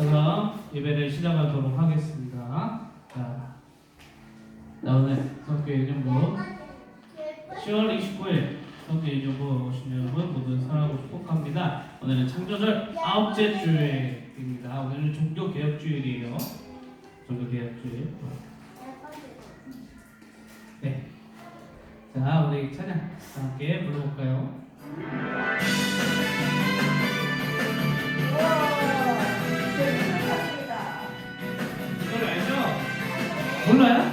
그럼 예배를 시작하도록 하겠습니다. 자, 자 오늘 성교 예정부 10월 29일 성교 예정부 오신 여러분 모두 사랑하고 축복합니다. 오늘은 창조절 아홉째 주일입니다. 오늘은 종교 개혁 주일이에요. 종교 개혁 주일. 네. 자, 우리 찬양 함께 불러볼까요? 몰라요?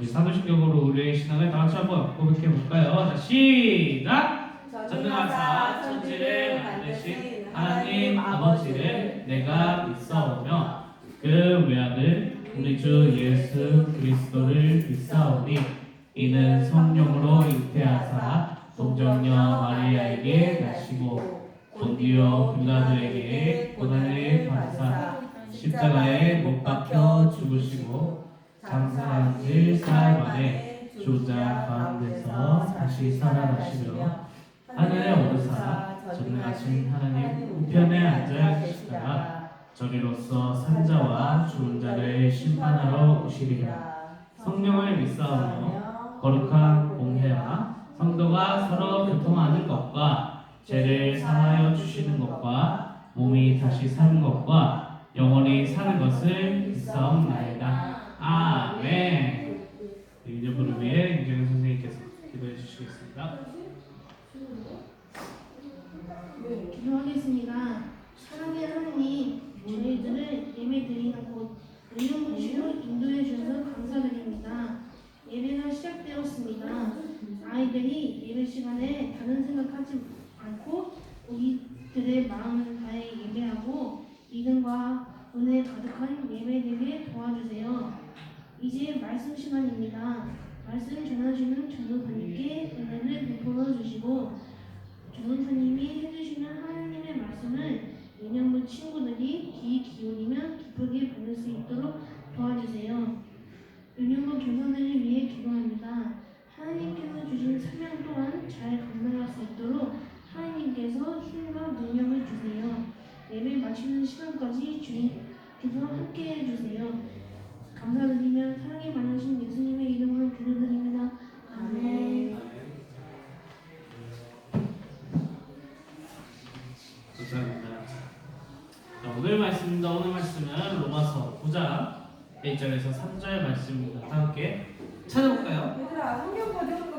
우리 사도신경으로 우리의 신앙을 다 같이 한번 고백해 볼까요? 자, 시작! 전능하사 천지를 만드신 하나님 아버지를 내가 믿사오며 그 외아들 우리 주 예수 그리스도를 믿사오니 이는 성령으로 잉태하사 동정녀 마리아에게 나시고 본디오 빌라도에게 고난을 받으사 십자가에 못 박혀 죽으시고 장사한 지 사흘 만에 조자 가운데서 다시 살아나시며 하늘에 오르사 전능하신 하나님 우편에 앉아 계시다가 저리로서 산자와 죽은 자를 심판하러 오시리라 성령을 믿사오며 거룩한 공회와 성도가 서로 교통하는 것과 죄를 사하여 주시는 것과 몸이 다시 사는 것과 영원히 사는 것을 믿사옵나이다. 아멘. 이제부를 위해 이정현 선생님께서 기도해 주시겠습니다. 사랑의 하나님, 저희들을 예배 드리는 곳 의용무시로 인도해 주셔서 감사드립니다. 예배가 시작되었습니다. 아이들이 예배 시간에 다른 생각하지 않고 우리들의 마음을 다해 예배하고 믿음과 은혜 가득한 예배 되게 도와주세요. 이제 말씀 시간입니다. 말씀 전하시는 전도사님께 은혜를 베풀어 주시고 전도사님이 해주시는 하나님의 말씀을 예년부 친구들이 귀 기울이며 기쁘게 받을 수 있도록 도와주세요. 유년부 교사들을 위해 기도합니다. 하나님께서 주신 사명 또한 잘 감당할 수 있도록 하나님께서 힘과 능력을 주세요. 예배 마치는 시간까지 주님께서 함께 해주세요. 감사드리며 사랑이 많으신 예수님의 이름으로 기도드립니다. 아멘. 감사합니다. 자, 오늘 말씀입니다. 오늘 말씀은 로마서 9장 1절에서 3절 말씀입니다. 다 함께 찾아볼까요?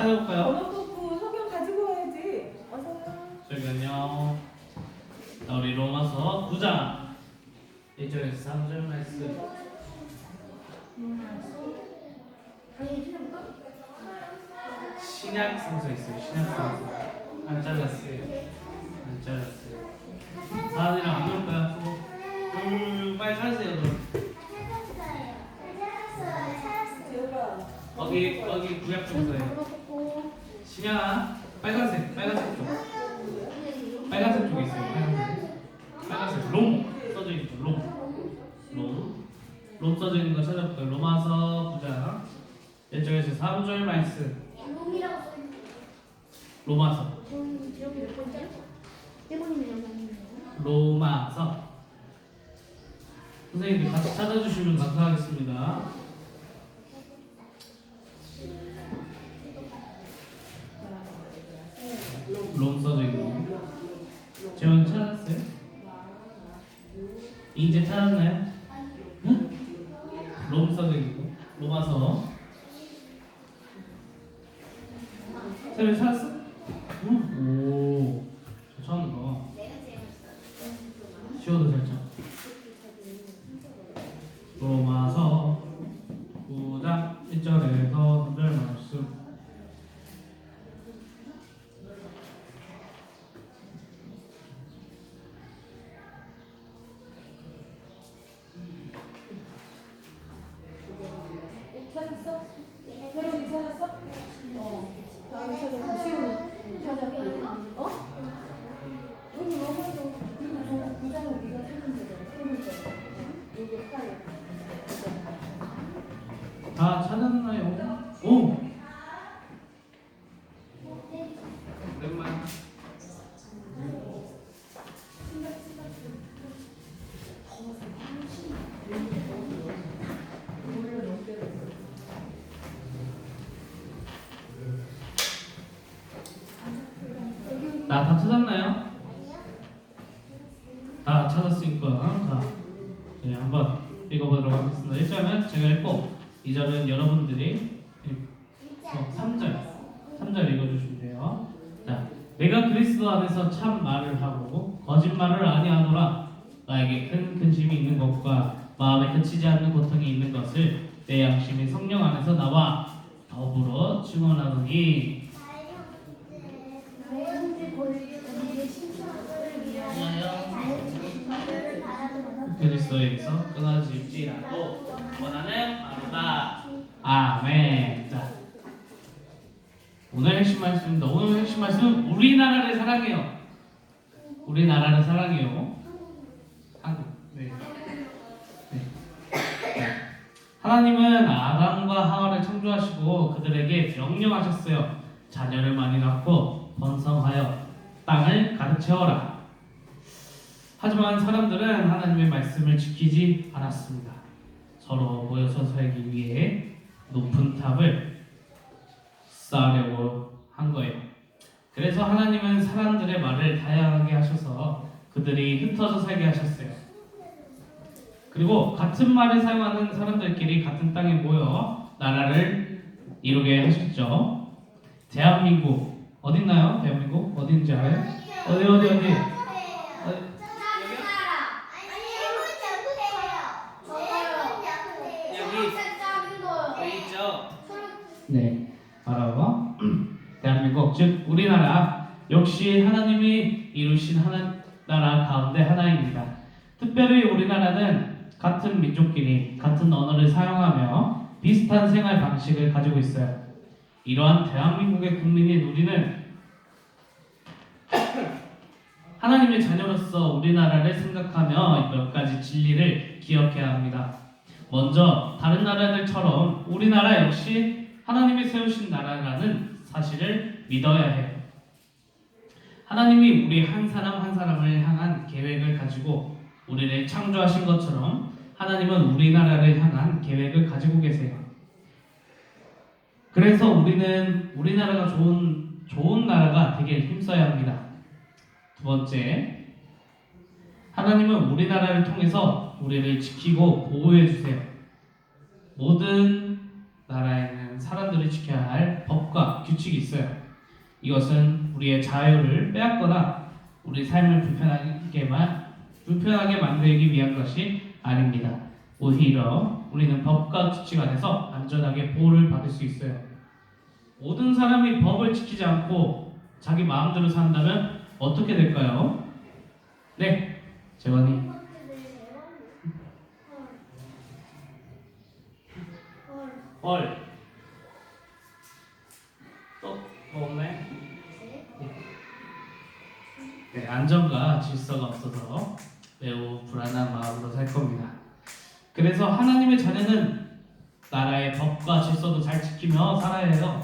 찾아볼까요? 번호 토프 성경 가지고 와야지. 어서 와. 잠깐요. 자, 우리 로마서 9장 1절에서 3절 말씀. 신약 성서 있어요. 신약 성서. 안 잘랐어요. 안 잘랐어요. 다은이랑 안 놀까요? 음, 빨리 찾으세요. 너. 재호가 거기 거기 구약 성서예요. 신약 빨간색 빨간색 쪽. 빨간색 쪽에 있어요. 빨간색. 빨간색 롬 써져 있죠. 롬. 롬. 롬 써져 있는 거 찾아볼까요? 로마서 9장 1절에서 3절 말씀. 로마서. 몇 번째? 영상이네요. 로마서. 선생님들 같이 찾아주시면 감사하겠습니다. 재원 찾았어요? 이제 찾았나요? 응? 롬 써져 있고. 로마서. 찾아봐. 어? 나 다 찾았나요? 다 찾았으니까 자, 네, 한번 읽어보도록 하겠습니다. 1절은 제가 읽고 2절은 여러분들이 어, 3절 3절 읽어주시면 돼요. 자, 내가 그리스도 안에서 참 말을 하고 거짓말을 아니하노라 나에게 큰 근심이 있는 것과 마음에 그치지 않는 고통이 있는 것을 내 양심이 성령 안에서 나와 더불어 증언하노니 나의 형제 권리의 신청을 위하여 자유를 바라는 그리스도에서 끊어지지 않고 원하는 바로다. 아멘. 자, 오늘 핵심 말씀입니다. 오늘 핵심 말씀은 우리나라를 사랑해요. 우리나라를 사랑해요. 한국. 네. 네. 하나님은 아담과 하와를 창조하시고 그들에게 명령하셨어요. 자녀를 많이 낳고 번성하여 땅을 가득 채워라. 하지만 사람들은 하나님의 말씀을 지키지 않았습니다. 서로 모여서 살기 위해 높은 탑을 쌓으려고 한 거예요. 그래서 하나님은 사람들의 말을 다양하게 하셔서 그들이 흩어져 살게 하셨어요. 그리고 같은 말을 사용하는 사람들끼리 같은 땅에 모여 나라를 이루게 하셨죠. 대한민국 어딨나요? 대한민국 어딘지 알아요? 어디 어디 어디? 어디? 여기 있죠. 네, 바로 즉 우리나라 역시 하나님이 이루신 하나 나라 가운데 하나입니다. 특별히 우리나라는 같은 민족끼리 같은 언어를 사용하며 비슷한 생활 방식을 가지고 있어요. 이러한 대한민국의 국민인 우리는 하나님의 자녀로서 우리나라를 생각하며 몇 가지 진리를 기억해야 합니다. 먼저 다른 나라들처럼 우리나라 역시 하나님이 세우신 나라라는 사실을 믿어야 해요. 하나님이 우리 한 사람 한 사람을 향한 계획을 가지고 우리를 창조하신 것처럼 하나님은 우리나라를 향한 계획을 가지고 계세요. 그래서 우리는 우리나라가 좋은 좋은 나라가 되길 힘써야 합니다. 두 번째, 하나님은 우리나라를 통해서 우리를 지키고 보호해 주세요. 모든 나라에는 사람들이 지켜야 할 법과 규칙이 있어요. 이것은 우리의 자유를 빼앗거나 우리 삶을 불편하게만 불편하게 만들기 위한 것이 아닙니다. 오히려 우리는 법과 규칙 안에서 안전하게 보호를 받을 수 있어요. 모든 사람이 법을 지키지 않고 자기 마음대로 산다면 어떻게 될까요? 네, 재원이. 헐. 또뭐 없나요? 네, 안정과 질서가 없어서 매우 불안한 겁니다. 그래서 하나님의 자녀는 나라의 법과 질서도 잘 지키며 살아야 해요.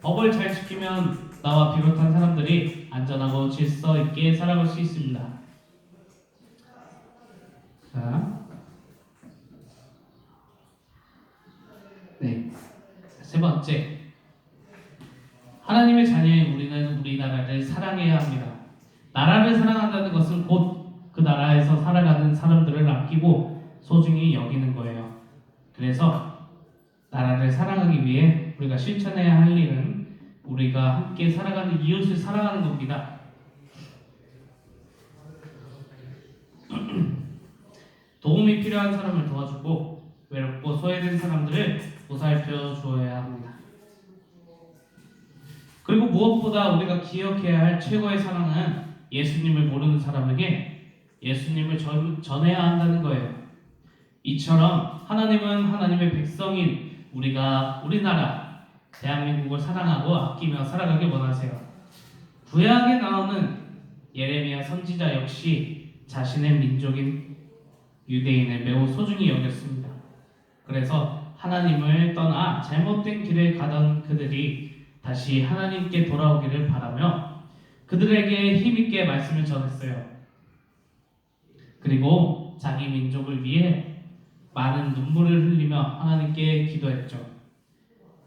법을 잘 지키면 나와 비롯한 사람들이 안전하고 질서 있게 살아갈 수 있습니다. 자, 네, 세 번째. 하나님의 자녀인 우리는 우리나라를 사랑해야 합니다. 나라를 사랑한다는 것은 곧 그 나라에서 살아가는 사람들을 아끼고 소중히 여기는 거예요. 그래서 나라를 사랑하기 위해 우리가 실천해야 할 일은 우리가 함께 살아가는 이웃을 사랑하는 겁니다. 도움이 필요한 사람을 도와주고 외롭고 소외된 사람들을 보살펴 주어야 합니다. 그리고 무엇보다 우리가 기억해야 할 최고의 사랑은 예수님을 모르는 사람에게 예수님을 전, 전해야 한다는 거예요. 이처럼 하나님은 하나님의 백성인 우리가 우리나라 대한민국을 사랑하고 아끼며 살아가길 원하세요. 구약에 나오는 예레미야 선지자 역시 자신의 민족인 유대인을 매우 소중히 여겼습니다. 그래서 하나님을 떠나 잘못된 길을 가던 그들이 다시 하나님께 돌아오기를 바라며 그들에게 힘있게 말씀을 전했어요. 그리고 자기 민족을 위해 많은 눈물을 흘리며 하나님께 기도했죠.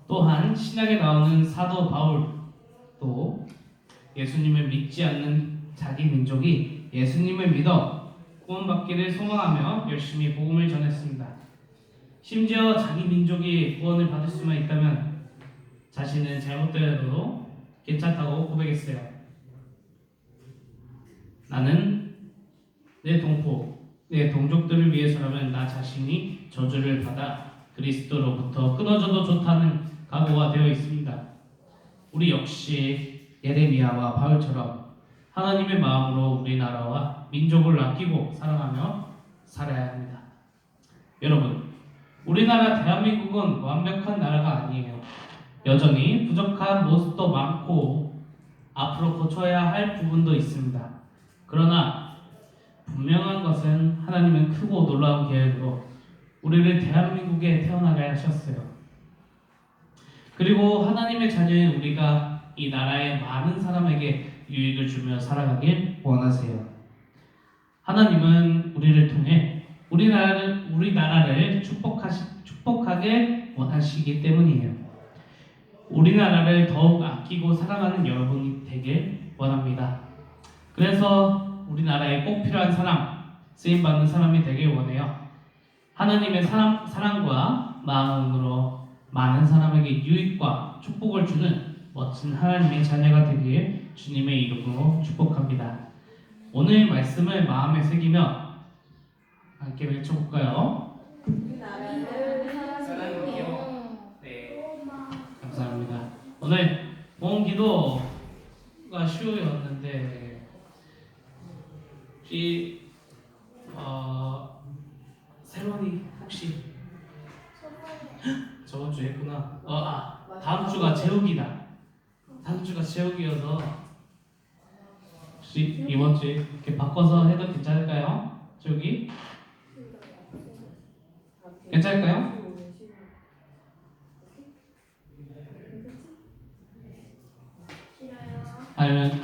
또한 신약에 나오는 사도 바울도 예수님을 믿지 않는 자기 민족이 예수님을 믿어 구원받기를 소망하며 열심히 복음을 전했습니다. 심지어 자기 민족이 구원을 받을 수만 있다면 자신은 잘못되어도 괜찮다고 고백했어요. 나는 내 동포, 내 동족들을 위해서라면 나 자신이 저주를 받아 그리스도로부터 끊어져도 좋다는 각오가 되어 있습니다. 우리 역시 예레미야와 바울처럼 하나님의 마음으로 우리나라와 민족을 아끼고 사랑하며 살아야 합니다. 여러분, 우리나라 대한민국은 완벽한 나라가 아니에요. 여전히 부족한 모습도 많고 앞으로 고쳐야 할 부분도 있습니다. 그러나 분명한 것은 하나님은 크고 놀라운 계획으로 우리를 대한민국에 태어나게 하셨어요. 그리고 하나님의 자녀인 우리가 이 나라의 많은 사람에게 유익을 주며 살아가길 원하세요. 하나님은 우리를 통해 우리나라를 우리나라를 축복하시 축복하게 원하시기 때문이에요. 우리나라를 더욱 아끼고 사랑하는 여러분이 되길 원합니다. 그래서 우리나라에 꼭 필요한 사람, 쓰임 받는 사람이 되길 원해요. 하나님의 사랑, 사랑과 마음으로 많은 사람에게 유익과 축복을 주는 멋진 하나님의 자녀가 되길 주님의 이름으로 축복합니다. 오늘 말씀을 마음에 새기며 함께 외쳐볼까요? 우리나라를 사랑해요. 네, 감사합니다. 오늘 본 기도가 쉬우였는데 혹시 어, 세론이 혹시 저번 주에 했구나. 어, 아 다음 주가 제욱이다. 다음 주가 제욱이어서 혹시 이번 주에 이렇게 바꿔서 해도 괜찮을까요? 제욱이 괜찮을까요? 아니면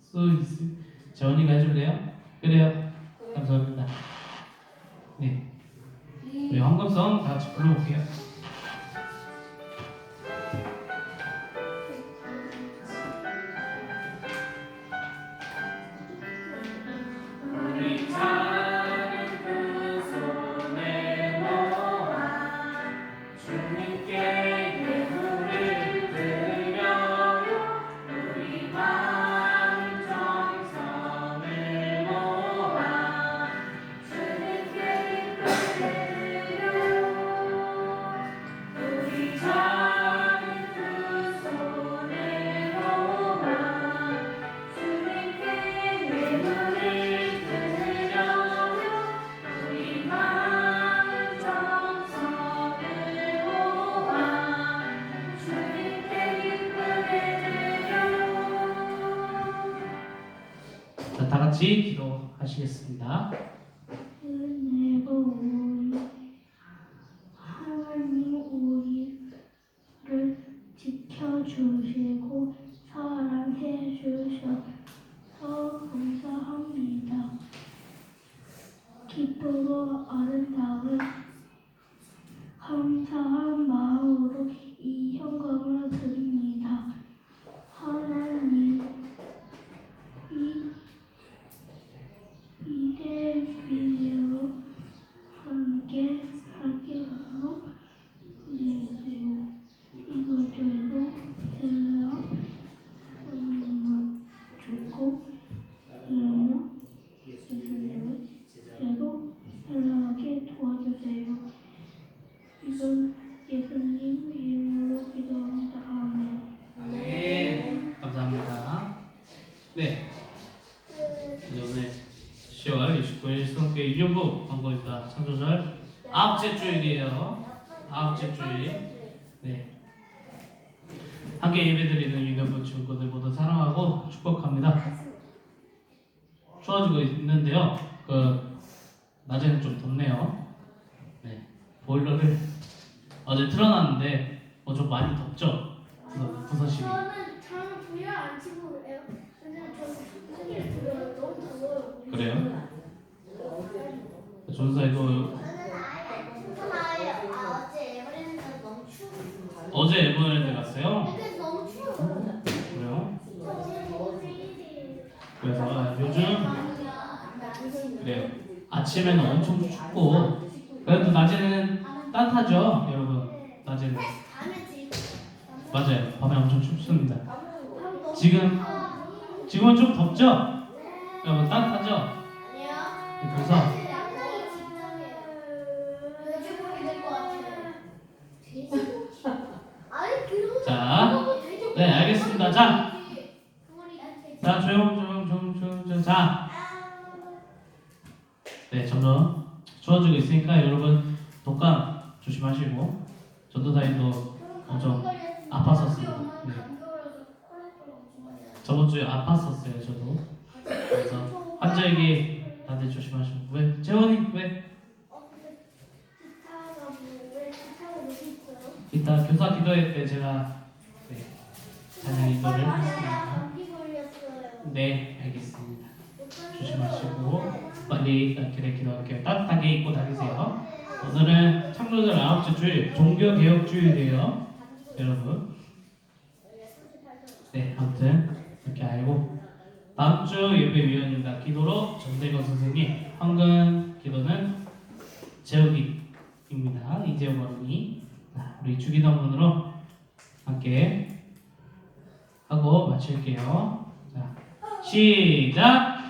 수 있을 재원이가 해줄래요? 그래요. 감사합니다. 네, 우리 황금성 다 같이 불러볼게요. 같이 기도하시겠습니다. 지켜주시고 사랑해 주셔서 감사합니다. 기쁘고 아름다운 감사한 마음으로 이 현금을 드립니다. 하나님 이 이대 위로 함께 하기로 예수요 이것저것 대라 음, 좋고 그러면 예수님을 대로 살아가게 도와주세요. 이건 예수님 이름으로 기도합니다. 아멘. 네, 감사합니다. 네, 이제 오늘 10월 29일 1년부 광고입니다. 창조절 아홉째 주일이에요. 아홉째 주일. 네. 함께 예배드리는 유년부 친구들 모두 사랑하고 축복합니다. 추워지고 있는데요. 그 낮에는 좀 덥네요. 네. 보일러를 어제 틀어놨는데 어좀 많이 덥죠? 부서- 부서시기. 저는 저는 불을 안 치고 그래요. 근데 저는 승리를 들어요. 너무 더워요. 그래요? 추워요. 아 어제 에버랜드 갔어요? 그래요? 그래서 아, 요즘 그래요. 아침에는 엄청 춥고 그래도 낮에는 따뜻하죠, 여러분. 낮에는. 맞아요. 밤에 엄청 춥습니다. 지금 지금은 좀 덥죠? 여러분 따뜻하죠? 자, 네 알겠습니다. 자, 자 조용 조용 조용 조용 조용 자, 네 점점 추워지고 있으니까 여러분 독감 조심하시고 전도사님도 엄청 아팠었습니다. 네. 저번 주에 아팠었어요 저도. 그래서 환자에게 다들 조심하시고 왜 재원이 왜 이따 교사 기도회 때 제가 네, 기도를 했습니다. 네 알겠습니다. 조심하시고 빨리 기대 기도할게요. 따뜻하게 입고 다니세요. 오늘은 창조절 아홉째 주일 종교 개혁 주일이에요, 여러분. 네 아무튼 이렇게 알고 다음 주 예배 위원입니다. 기도로 정대건 선생님, 황금 기도는 재욱이입니다. 이재욱 어른이 자, 우리 주기도문으로 함께 하고 마칠게요. 자 시작.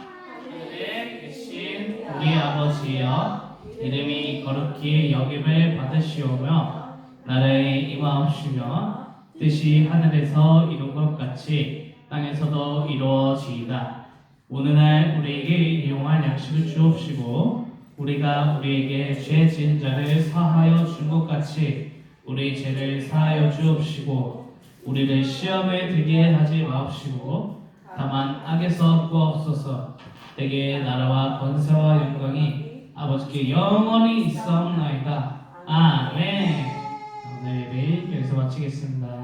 하늘에 계신 우리 아버지여 이름이 거룩히 여김을 받으시오며 나라에 임하옵시며 뜻이 하늘에서 이룬 것 같이 땅에서도 이루어지이다 오늘날 우리에게 일용할 양식을 주옵시고 우리가 우리에게 죄 지은 자를 사하여 준 것 같이 우리 죄를 사하여 주옵시고 우리를 시험에 들게 하지 마옵시고 다만 악에서 구하옵소서. 대개 나라와 권세와 영광이 아버지께 영원히 있사옵나이다. 아멘. 오늘 예배 여기서 마치겠습니다